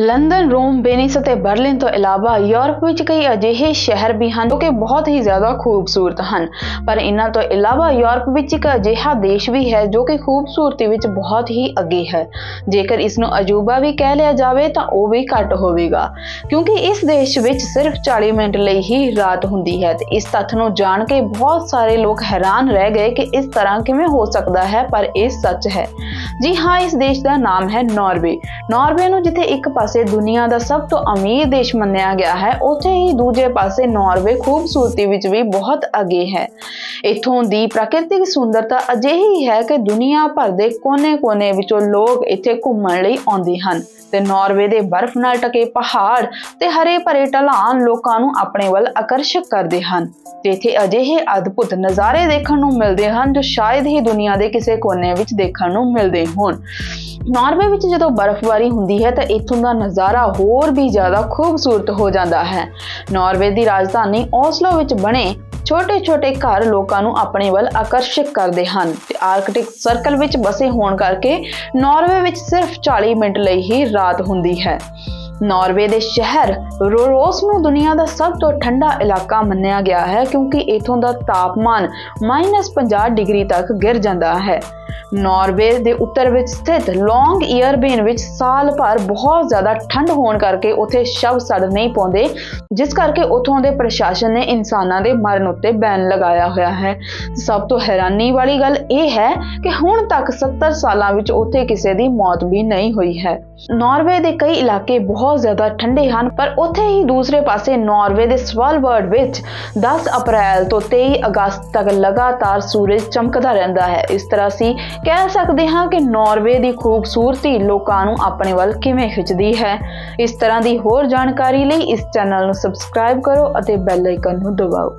London, ਰੋਮ ਬੇਨਿਸ ਅਤੇ Berlin ਤੋਂ ਇਲਾਵਾ ਯੂਰਪ ਵਿੱਚ ਕਈ ਅਜਿਹੇ ਸ਼ਹਿਰ ਵੀ ਹਨ ਜੋ ਕਿ ਬਹੁਤ ਹੀ ਜ਼ਿਆਦਾ ਖੂਬਸੂਰਤ ਹਨ। ਪਰ ਇਹਨਾਂ ਤੋਂ ਇਲਾਵਾ ਯੂਰਪ ਵਿੱਚ ਇੱਕ ਅਜਿਹਾ ਦੇਸ਼ ਵੀ ਹੈ ਜੋ ਕਿ ਖੂਬਸੂਰਤੀ ਵਿੱਚ ਬਹੁਤ ਹੀ ਅੱਗੇ ਹੈ। ਜੇਕਰ ਇਸ ਨੂੰ ਅਜੂਬਾ ਵੀ ਕਹਿ ਲਿਆ ਜਾਵੇ ਤਾਂ ਉਹ ਵੀ ਘੱਟ ਹੋਵੇਗਾ। ਕਿਉਂਕਿ ਇਸ ਦੇਸ਼ ਵਿੱਚ ਸਿਰਫ 40 ਮਿੰਟ ਲਈ ਹੀ ਰਾਤ ਹੁੰਦੀ ਹੈ ਤੇ ਇਸ ਤੱਥ ਨੂੰ ਜਾਣ ਕੇ ਬਹੁਤ ਸਾਰੇ ਲੋਕ ਹੈਰਾਨ ਰਹਿ ਗਏ ਕਿ ਇਸ ਤਰ੍ਹਾਂ ਕਿਵੇਂ ਹੋ ਸਕਦਾ ਹੈ, ਪਰ ਇਹ ਸੱਚ ਹੈ। ਜੀ ਹਾਂ, ਇਸ ਦੇਸ਼ ਦਾ ਨਾਮ ਹੈ ਨਾਰਵੇ। ਨਾਰਵੇ ਨੂੰ ਜਿੱਥੇ ਇੱਕ ਪਾਸੇ ਦੁਨੀਆ ਦਾ ਸਭ ਤੋਂ ਅਮੀਰ ਦੇਸ਼ ਮੰਨਿਆ ਗਿਆ ਹੈ, ਉੱਥੇ ਹੀ ਦੂਜੇ ਪਾਸੇ ਨਾਰਵੇ ਖੂਬਸੂਰਤੀ ਵਿੱਚ ਵੀ ਬਹੁਤ ਅੱਗੇ ਹੈ। ਇੱਥੋਂ ਦੀ ਪ੍ਰਾਕਿਰਤਿਕ ਸੁੰਦਰਤਾ ਅਜਿਹੀ ਹੈ ਕਿ ਦੁਨੀਆ ਭਰ ਦੇ ਕੋਨੇ-ਕੋਨੇ ਵਿੱਚੋਂ ਲੋਕ ਇੱਥੇ ਘੁੰਮਣ ਲਈ ਆਉਂਦੇ ਹਨ ਤੇ ਨਾਰਵੇ ਦੇ ਬਰਫ਼ ਨਾਲ ਢਕੇ ਪਹਾੜ ਤੇ ਹਰੇ ਭਰੇ ਢਲਾਨ ਲੋਕਾਂ ਨੂੰ ਆਪਣੇ ਵੱਲ ਆਕਰਸ਼ਿਤ ਕਰਦੇ ਹਨ। ਤੇ ਇੱਥੇ ਅਜਿਹੇ ਅਦਭੁਤ ਨਜ਼ਾਰੇ ਦੇਖਣ ਨੂੰ ਮਿਲਦੇ ਹਨ ਜੋ ਸ਼ਾਇਦ ਹੀ ਦੁਨੀਆ ਦੇ ਕਿਸੇ ਕੋਨੇ ਵਿੱਚ ਦੇਖਣ ਨੂੰ ਮਿਲਦੇ ਹੋਣ। ਨਾਰਵੇ ਵਿੱਚ ਜਦੋਂ ਬਰਫ਼ਬਾਰੀ ਹੁੰਦੀ ਹੈ ਤਾਂ ਇੱਥੋਂ ਦਾ ਨਜ਼ਾਰਾ ਹੋਰ ਵੀ ਜ਼ਿਆਦਾ ਖੂਬਸੂਰਤ ਹੋ ਜਾਂਦਾ ਹੈ। ਨਾਰਵੇ ਦੀ ਰਾਜਧਾਨੀ ਓਸਲੋ ਵਿੱਚ ਬਣੇ ਛੋਟੇ-ਛੋਟੇ ਘਰ ਲੋਕਾਂ ਨੂੰ ਆਪਣੇ ਵੱਲ ਆਕਰਸ਼ਿਤ ਕਰਦੇ ਹਨ ਤੇ ਆਰਕਟਿਕ ਸਰਕਲ ਵਿੱਚ ਬਸੇ ਹੋਣ ਕਰਕੇ ਨਾਰਵੇ ਵਿੱਚ ਸਿਰਫ 40 ਮਿੰਟ ਲਈ ਹੀ ਰਾਤ ਹੁੰਦੀ ਹੈ। ਨਾਰਵੇ ਦੇ ਸ਼ਹਿਰ ਰੋਰੋਸ ਨੂੰ ਦੁਨੀਆ ਦਾ ਸਭ ਤੋਂ ਠੰਡਾ ਇਲਾਕਾ ਮੰਨਿਆ ਗਿਆ ਹੈ ਕਿਉਂਕਿ ਇਥੋਂ ਦਾ ਤਾਪਮਾਨ -50 ਡਿਗਰੀ ਤੱਕ ਗਿਰ ਜਾਂਦਾ ਹੈ। ਨਾਰਵੇ ਦੇ ਉੱਤਰ ਵਿੱਚ ਸਥਿਤ ਲੌਂਗ ਈਅਰਬੇਨ ਵਿੱਚ ਸਾਲ ਭਰ ਬਹੁਤ ਜ਼ਿਆਦਾ ਠੰਡ ਹੋਣ ਕਰਕੇ ਉੱਥੇ ਸ਼ਵ ਸੜ ਨਹੀਂ ਪਾਉਂਦੇ, ਜਿਸ ਕਰਕੇ ਉਥੋਂ ਦੇ ਪ੍ਰਸ਼ਾਸਨ ਨੇ ਇਨਸਾਨਾਂ ਦੇ ਮਰਨ ਉੱਤੇ ਬੈਨ ਲਗਾਇਆ ਹੋਇਆ ਹੈ। ਸਭ ਤੋਂ ਹੈਰਾਨੀ ਵਾਲੀ ਗੱਲ ਇਹ ਹੈ ਕਿ ਹੁਣ ਤੱਕ 70 ਸਾਲਾਂ ਵਿੱਚ ਉੱਥੇ ਕਿਸੇ ਦੀ ਮੌਤ ਵੀ ਨਹੀਂ ਹੋਈ ਹੈ। ਨਾਰਵੇ ਦੇ ਕਈ ਇਲਾਕੇ ਬਹੁਤ ਬਹੁਤ ਜ਼ਿਆਦਾ ਠੰਡੇ ਹਨ, ਪਰ ਉੱਥੇ ਹੀ ਦੂਸਰੇ ਪਾਸੇ ਨਾਰਵੇ ਦੇ ਸਵਾਲਬਰਡ ਵਿੱਚ 10 ਅਪ੍ਰੈਲ ਤੋਂ 23 ਅਗਸਤ ਤੱਕ ਲਗਾਤਾਰ ਸੂਰਜ ਚਮਕਦਾ ਰਹਿੰਦਾ ਹੈ। ਇਸ ਤਰ੍ਹਾਂ ਅਸੀਂ ਕਹਿ ਸਕਦੇ ਹਾਂ ਕਿ ਨਾਰਵੇ ਦੀ ਖੂਬਸੂਰਤੀ ਲੋਕਾਂ ਨੂੰ ਆਪਣੇ ਵੱਲ ਕਿਵੇਂ ਖਿੱਚਦੀ ਹੈ। ਇਸ ਤਰ੍ਹਾਂ ਦੀ ਹੋਰ ਜਾਣਕਾਰੀ ਲਈ ਇਸ ਚੈਨਲ ਨੂੰ ਸਬਸਕ੍ਰਾਈਬ ਕਰੋ ਅਤੇ ਬੈਲ ਆਈਕਨ ਨੂੰ ਦਬਾਓ।